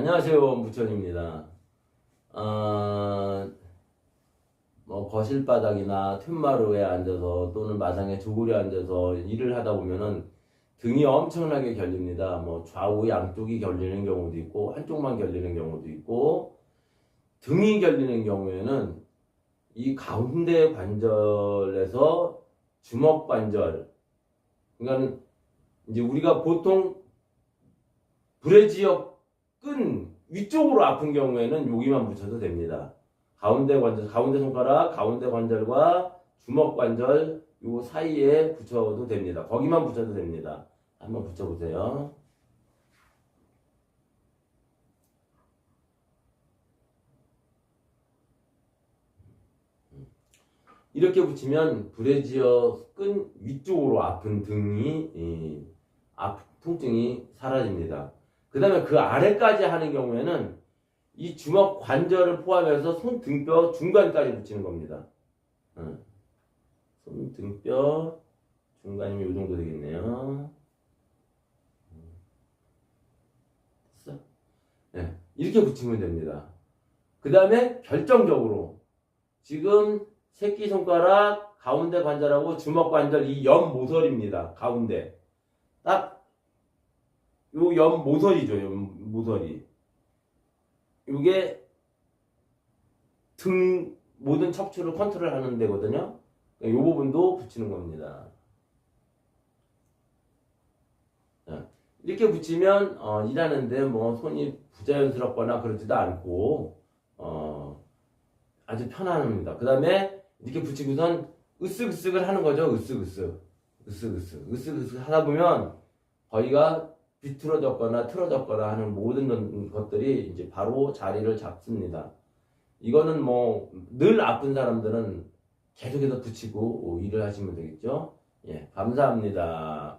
안녕하세요, 부천입니다. 어, 뭐 거실 바닥이나 툇마루에 앉아서 또는 마당에 조구려 앉아서 일을 하다 보면은 등이 엄청나게 결립니다. 뭐 좌우 양쪽이 결리는 경우도 있고 한쪽만 결리는 경우도 있고 등이 결리는 경우에는 이 가운데 관절에서 주먹 관절 그러니까 이제 우리가 보통 브레지어 끈 위쪽으로 아픈 경우에는 여기만 붙여도 됩니다. 가운데 관절, 가운데 손가락, 가운데 관절과 주먹 관절 요 사이에 붙여도 됩니다. 거기만 붙여도 됩니다. 한번 붙여보세요. 이렇게 붙이면 브레지어 끈 위쪽으로 아픈 등이 이, 아, 통증이 사라집니다. 그 다음에 그 아래까지 하는 경우에는 이 주먹 관절을 포함해서 손 등뼈 중간까지 붙이는 겁니다. 어. 손 등뼈 중간이면 이 정도 되겠네요. 됐어? 네, 이렇게 붙이면 됩니다. 그 다음에 결정적으로 지금 새끼손가락 가운데 관절하고 주먹 관절 이 옆 모서리입니다. 가운데 딱 요 옆 모서리죠. 옆 모서리. 요게 등 모든 척추를 컨트롤하는 데거든요. 요 부분도 붙이는 겁니다. 자, 이렇게 붙이면 어, 일하는데 뭐 손이 부자연스럽거나 그러지도 않고 어, 아주 편안합니다. 그 다음에 이렇게 붙이고선 으쓱으쓱을 하는 거죠. 으쓱으쓱. 으쓱으쓱. 으쓱으쓱 하다 보면 거기가 비틀어졌거나 틀어졌거나 하는 모든 것들이 이제 바로 자리를 잡습니다. 이거는 뭐 늘 아픈 사람들은 계속해서 붙이고 일을 하시면 되겠죠. 예, 감사합니다.